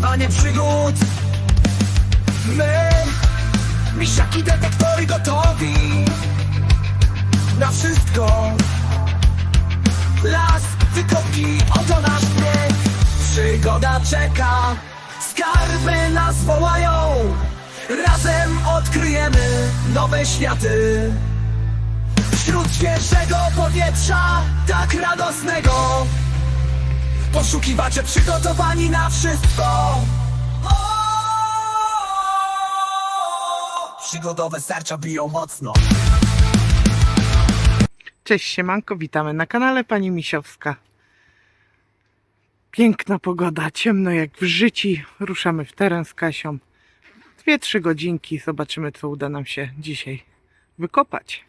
poszukiwanie przygód. My, misiaki detektory gotowi Na wszystko. Las, wykopki, oto nasz bieg Przygoda czeka. Skarby nas wołają. Razem odkryjemy nowe światy. Wśród świeżego powietrza Tak radosnego Poszukiwacze przygotowani na wszystko! Przygodowe serca biją mocno Cześć siemanko, witamy na kanale Pani Misiowska. Piękna pogoda, ciemno jak w życiu. Ruszamy w teren z Kasią. Dwie, trzy godzinki, zobaczymy co uda nam się dzisiaj wykopać.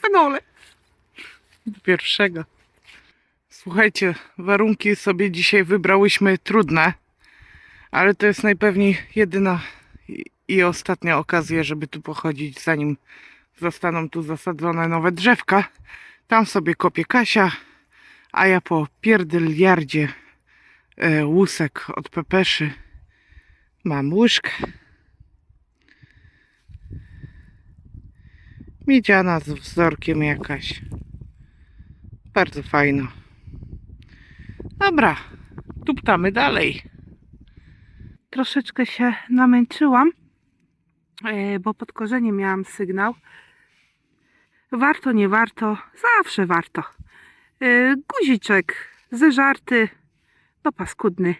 Fenole. Do pierwszego. Słuchajcie, warunki sobie dzisiaj wybrałyśmy trudne, ale to jest najpewniej jedyna i, ostatnia okazja, żeby tu pochodzić, zanim zostaną tu zasadzone nowe drzewka. Tam sobie kopie Kasia, a ja po pierdyliardzie e, łusek od pepeszy mam łyżkę. Miedziana z wzorkiem jakaś. Bardzo fajna. Dobra, tuptamy dalej. Troszeczkę się namęczyłam, e, bo pod korzeniem miałam sygnał. Warto, nie warto, zawsze warto. Yy, guziczek zeżarty, no paskudny.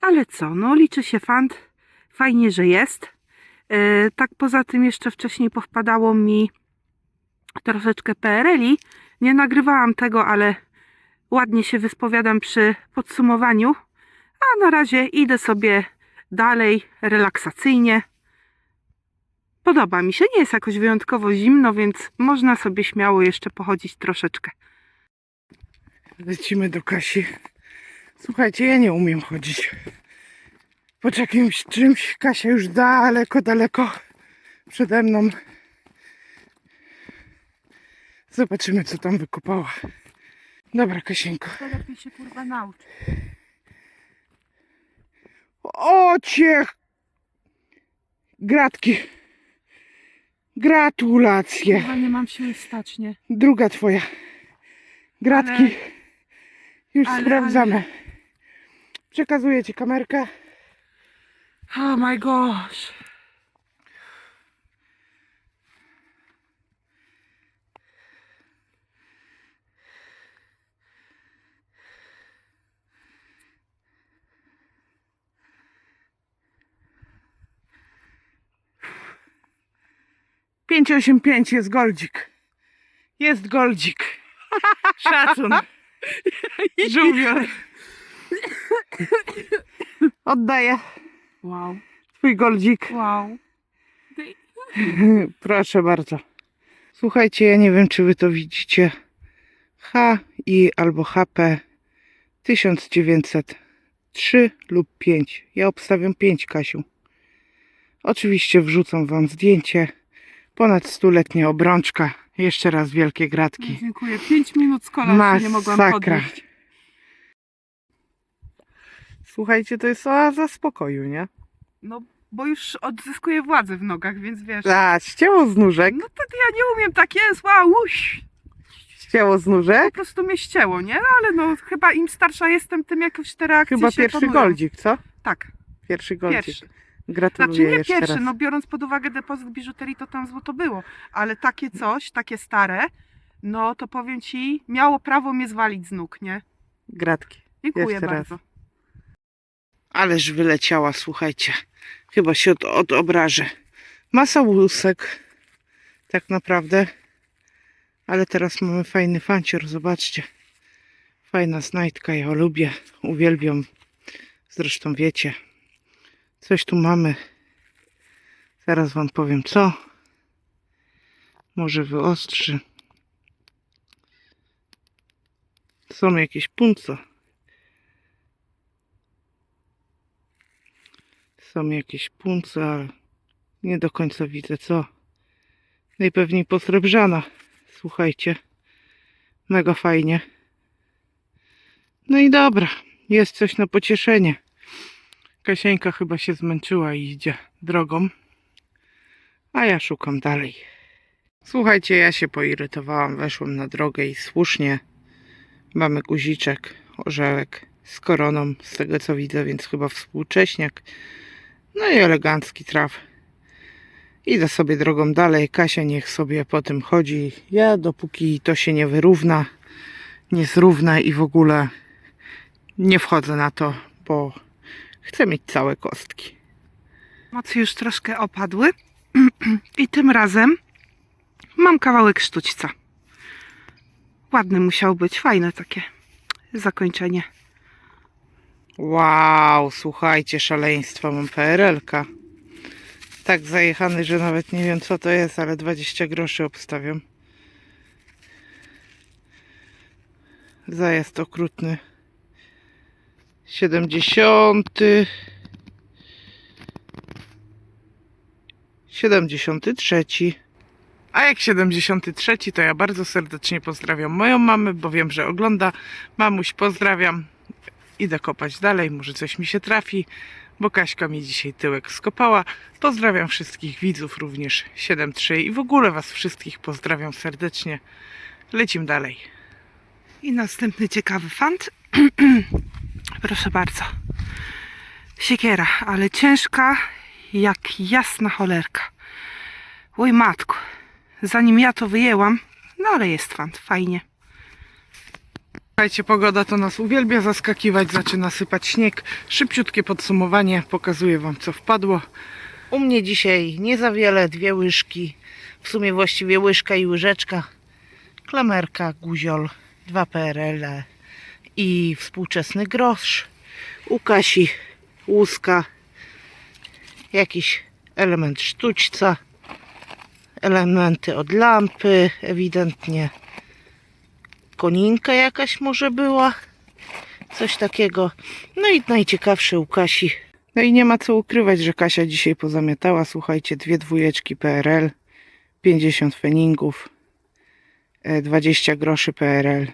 Ale co, no liczy się fant. Fajnie, że jest. Yy, tak poza tym jeszcze wcześniej powpadało mi troszeczkę PRL-i. Nie nagrywałam tego, ale ładnie się wyspowiadam przy podsumowaniu. A na razie idę sobie dalej relaksacyjnie. Podoba mi się, nie jest jakoś wyjątkowo zimno, więc można sobie śmiało jeszcze pochodzić troszeczkę. Lecimy do Kasi. Słuchajcie, ja nie umiem chodzić. Pod jakimś czymś Kasia już daleko, daleko przede mną. Zobaczymy, co tam wykopała. Dobra, Kasieńko. To lepiej się kurwa naucz. O! Gratki. Gratulacje. Chyba nie mam siły wstać, nie? Druga twoja. Gratki. Ale- Już ale- sprawdzamy. Przekazuję ci kamerkę. Oh my gosh. Pięć osiem pięć jest goldzik. Jest goldzik. Szacun. Żółwior. Oddaję Wow, twój goldzik. wow. Proszę bardzo. Słuchajcie, ja nie wiem, czy wy to widzicie. H i albo HP 1903 lub 5. Ja obstawiam 5, Kasiu. Oczywiście wrzucam wam zdjęcie. Ponad stuletnia obrączka. Jeszcze raz wielkie gratki. Dziękuję. Pięć minut z kolan nie mogłam podnieść. Słuchajcie, to jest oaza spokoju, nie? No, bo już odzyskuję władzę w nogach, więc wiesz. A, ścięło z nóżek. No to ja nie umiem, tak jest, wow, uś. Ścięło z Po nóżek. prostu mnie ścięło, nie? No, ale no, chyba im starsza jestem, tym jakoś te reakcje Chyba pierwszy panują. goldzik, co? Tak, Pierwszy goldzik. pierwszy. Gratuluję Znaczy nie jeszcze pierwszy, raz. no biorąc pod uwagę depozyt biżuterii, to tam złoto było. Ale takie coś, takie stare, no to powiem Ci, miało prawo mnie zwalić z nóg, nie? Gratki. Dziękuję Jeszcze raz. bardzo. Ależ wyleciała, słuchajcie. Chyba się od, odobrażę. Masa łusek. Tak naprawdę. Ale teraz mamy fajny fancior, zobaczcie. Fajna znajdka, ja ją lubię, uwielbiam. Zresztą wiecie. Coś tu mamy. Zaraz wam powiem co. Może wyostrzy. Są jakieś punce. Są jakieś punce, ale nie do końca widzę co. Najpewniej posrebrzana. Słuchajcie. Mega fajnie. No i dobra. Jest coś na pocieszenie. Kasieńka chyba się zmęczyła i idzie drogą, a ja szukam dalej. Słuchajcie, ja się poirytowałam, weszłam na drogę i słusznie mamy guziczek, orzełek z koroną, z tego co widzę, więc chyba współcześniak. No i elegancki traf. Idę sobie drogą dalej, Kasia niech sobie po tym chodzi. Ja dopóki to się nie wyrówna, nie zrówna i w ogóle nie wchodzę na to, bo chcę mieć całe kostki. Mocy już troszkę opadły i tym razem mam kawałek sztućca. Ładny musiał być, fajne takie zakończenie. Wow, słuchajcie, szaleństwo, mam PRL-ka. Tak zajechany, że nawet nie wiem co to jest, ale 20 groszy obstawiam. Zajazd okrutny. 70. 73. A jak 73, to ja bardzo serdecznie pozdrawiam moją mamę, bo wiem, że ogląda. Mamuś, pozdrawiam. Idę kopać dalej, może coś mi się trafi, bo Kaśka mi dzisiaj tyłek skopała. Pozdrawiam wszystkich widzów, również 7.3 i w ogóle Was wszystkich pozdrawiam serdecznie. Lecim dalej. I następny ciekawy fant. Proszę bardzo. Siekiera, ale ciężka jak jasna cholerka. Oj matku, zanim ja to wyjęłam, no ale jest fant, fajnie. Słuchajcie, pogoda to nas uwielbia zaskakiwać, zaczyna sypać śnieg. Szybciutkie podsumowanie, pokazuję Wam co wpadło. U mnie dzisiaj nie za wiele, dwie łyżki, w sumie właściwie łyżka i łyżeczka, klamerka, guziol, dwa PRL -e i współczesny grosz. U Kasi łuska, jakiś element sztućca, elementy od lampy, ewidentnie koninka jakaś może była, coś takiego. No i najciekawsze u Kasi. No i nie ma co ukrywać, że Kasia dzisiaj pozamiatała. Słuchajcie, dwie dwójeczki PRL, 50 feningów, e, 20 groszy PRL.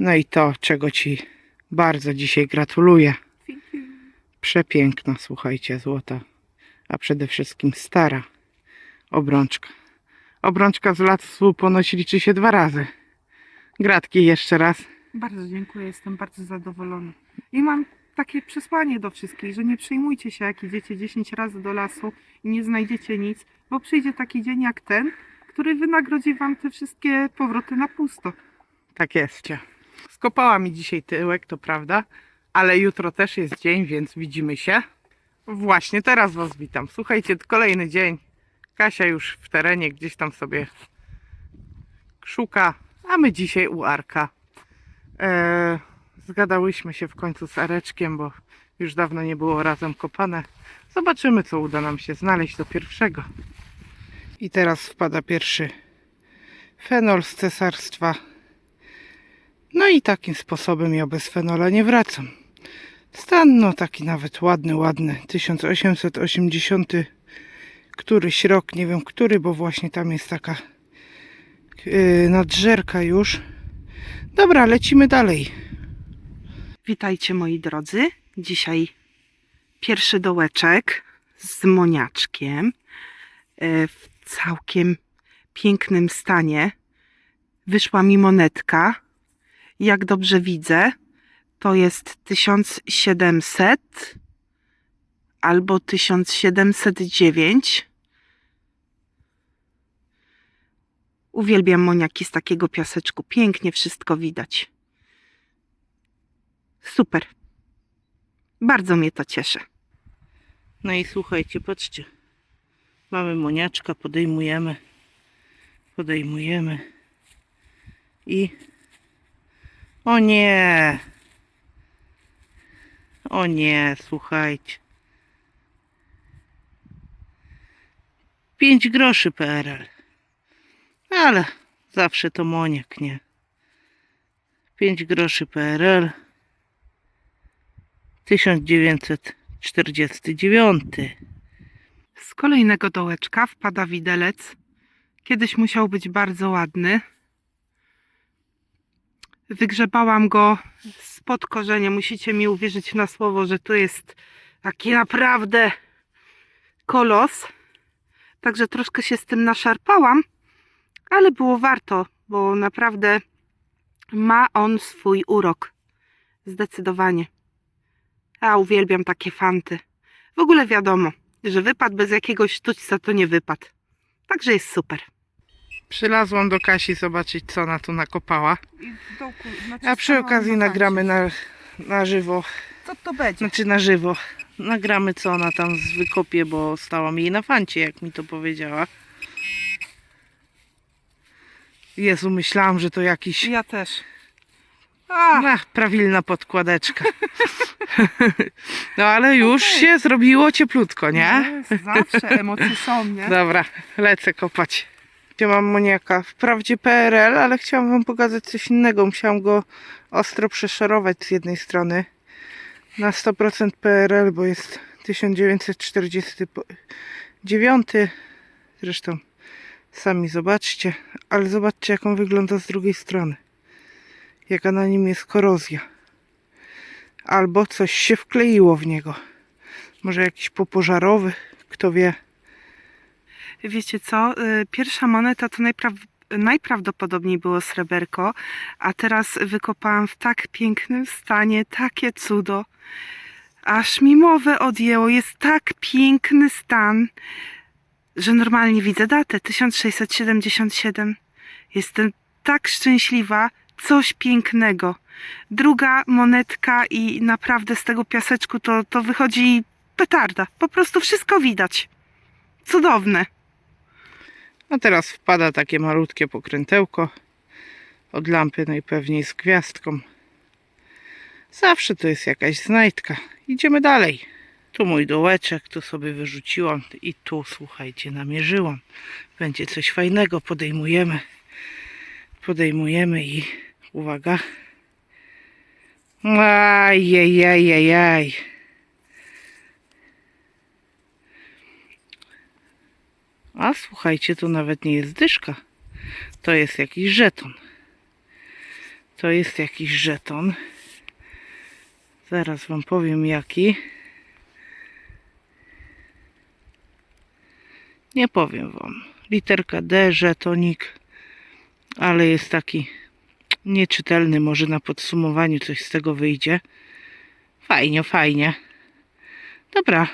No i to, czego Ci bardzo dzisiaj gratuluję. Przepiękna, słuchajcie, złota, a przede wszystkim stara obrączka. Obrączka z lat ponoć liczy się dwa razy. Gratki jeszcze raz. Bardzo dziękuję, jestem bardzo zadowolona. I mam takie przesłanie do wszystkich, że nie przejmujcie się, jak idziecie 10 razy do lasu i nie znajdziecie nic, bo przyjdzie taki dzień jak ten, który wynagrodzi wam te wszystkie powroty na pusto. Tak jest. Skopała mi dzisiaj tyłek, to prawda, ale jutro też jest dzień, więc widzimy się. Właśnie teraz Was witam. Słuchajcie, kolejny dzień. Kasia już w terenie gdzieś tam sobie szuka, a my dzisiaj u Arka. Eee, zgadałyśmy się w końcu z Areczkiem, bo już dawno nie było razem kopane. Zobaczymy, co uda nam się znaleźć do pierwszego. I teraz wpada pierwszy fenol z cesarstwa. No i takim sposobem ja bez fenola nie wracam. Stan no taki nawet ładny, ładny. 1880 któryś rok, nie wiem który, bo właśnie tam jest taka yy, nadżerka już. Dobra, lecimy dalej. Witajcie moi drodzy. Dzisiaj pierwszy dołeczek z moniaczkiem yy, w całkiem pięknym stanie. Wyszła mi monetka. Jak dobrze widzę, to jest 1700 albo 1709. Uwielbiam moniaki z takiego piaseczku. Pięknie wszystko widać. Super. Bardzo mnie to cieszy. No i słuchajcie, patrzcie. Mamy moniaczka, podejmujemy. Podejmujemy. I o nie! O nie, słuchajcie. 5 groszy PRL. Ale zawsze to moniak, nie? 5 groszy PRL. 1949. Z kolejnego dołeczka wpada widelec. Kiedyś musiał być bardzo ładny. Wygrzebałam go spod korzenia. Musicie mi uwierzyć na słowo, że to jest Taki naprawdę kolos. Także troszkę się z tym naszarpałam, ale było warto, bo naprawdę ma on swój urok. Zdecydowanie. Ja uwielbiam takie fanty. W ogóle wiadomo, że wypad bez jakiegoś sztućca to nie wypad. Także jest super. Przylazłam do Kasi zobaczyć, co ona tu nakopała. I w dołku, znaczy A przy okazji nagramy na, na żywo, Co to będzie? znaczy na żywo. Nagramy, co ona tam wykopie, bo stałam jej na fancie, jak mi to powiedziała. Jezu, myślałam, że to jakiś Ja też. A, Ach, prawilna podkładeczka. No ale już się zrobiło cieplutko, nie? Jest, zawsze emocje są, nie? Dobra, lecę kopać. Gdzie mam moniaka? Wprawdzie PRL, ale chciałam wam pokazać coś innego. Musiałam go ostro przeszorować z jednej strony. Na 100% PRL, bo jest 1949. Zresztą sami zobaczcie. Ale zobaczcie, jak on wygląda z drugiej strony. Jaka na nim jest korozja. Albo coś się wkleiło w niego. Może jakiś popożarowy, kto wie. Wiecie co? y, Pierwsza moneta to najpraw... najprawdopodobniej było sreberko, a teraz wykopałam w tak pięknym stanie takie cudo. Aż mi mowę odjęło. Jest tak piękny stan, że normalnie widzę datę 1677. Jestem tak szczęśliwa. Coś pięknego. Druga monetka i naprawdę z tego piaseczku to, to wychodzi petarda. Po prostu wszystko widać. Cudowne. A teraz wpada takie malutkie pokrętełko od lampy najpewniej z gwiazdką. Zawsze to jest jakaś znajdka. Idziemy dalej. Tu mój dołeczek, tu sobie wyrzuciłam i tu, słuchajcie, namierzyłam. Będzie coś fajnego, podejmujemy. Podejmujemy i uwaga. Ajajajajaj. A słuchajcie, to nawet nie jest dyszka. To jest jakiś żeton. To jest jakiś żeton. Zaraz wam powiem jaki. Nie powiem wam. Literka D, żetonik. Ale jest taki nieczytelny. Może na podsumowaniu coś z tego wyjdzie. Fajnie, fajnie. Dobra.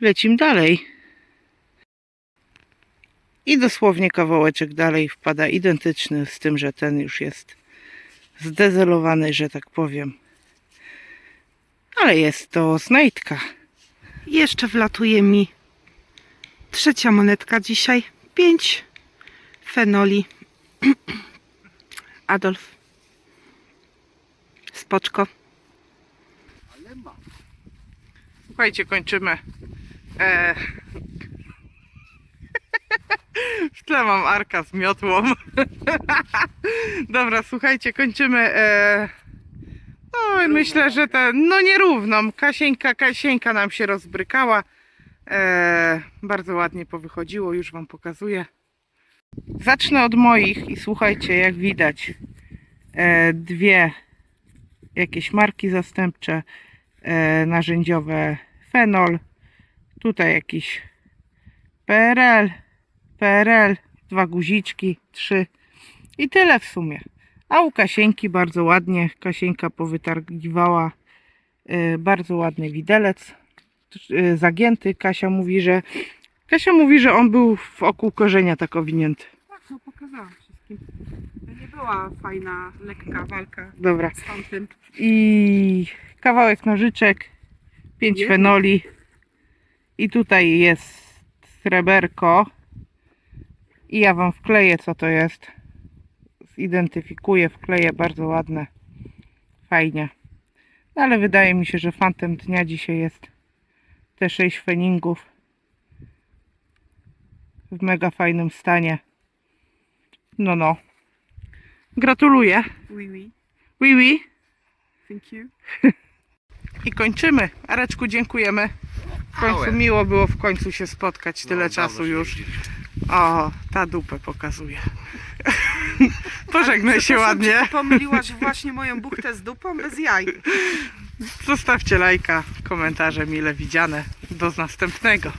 Lecimy dalej. I dosłownie kawałeczek dalej wpada identyczny z tym, że ten już jest zdezelowany, że tak powiem. Ale jest to znajdka. Jeszcze wlatuje mi trzecia monetka dzisiaj. Pięć fenoli. Adolf. Spoczko. Słuchajcie, kończymy. E... w tle mam arka z miotłą. Dobra, słuchajcie, kończymy. E... No i myślę, że ten, no nierówną. Kasieńka, Kasieńka nam się rozbrykała. E... Bardzo ładnie powychodziło, już wam pokazuję. Zacznę od moich i słuchajcie, jak widać, e... dwie jakieś marki zastępcze narzędziowe fenol, tutaj jakiś PRL, PRL, dwa guziczki, trzy i tyle w sumie. A u Kasieńki bardzo ładnie, Kasieńka powytargiwała e, bardzo ładny widelec, e, zagięty. Kasia mówi, że Kasia mówi, że on był wokół korzenia tak owinięty. Tak, no pokazałam wszystkim. To nie była fajna, lekka walka Dobra. z tamtym. i kawałek nożyczek, 5 Jedno. fenoli i tutaj jest sreberko i ja wam wkleję co to jest zidentyfikuję, wkleję bardzo ładne fajnie no, ale wydaje mi się, że fantem dnia dzisiaj jest te 6 feningów w mega fajnym stanie no no gratuluję Oui, oui. oui oui Thank you. I kończymy. Areczku, dziękujemy. W końcu miło było w końcu się spotkać. Tyle No, czasu już. O, ta dupę pokazuje. Pożegnaj się ładnie. Pomyliłaś właśnie moją buchtę z dupą bez jaj. Zostawcie lajka, komentarze mile widziane. Do następnego.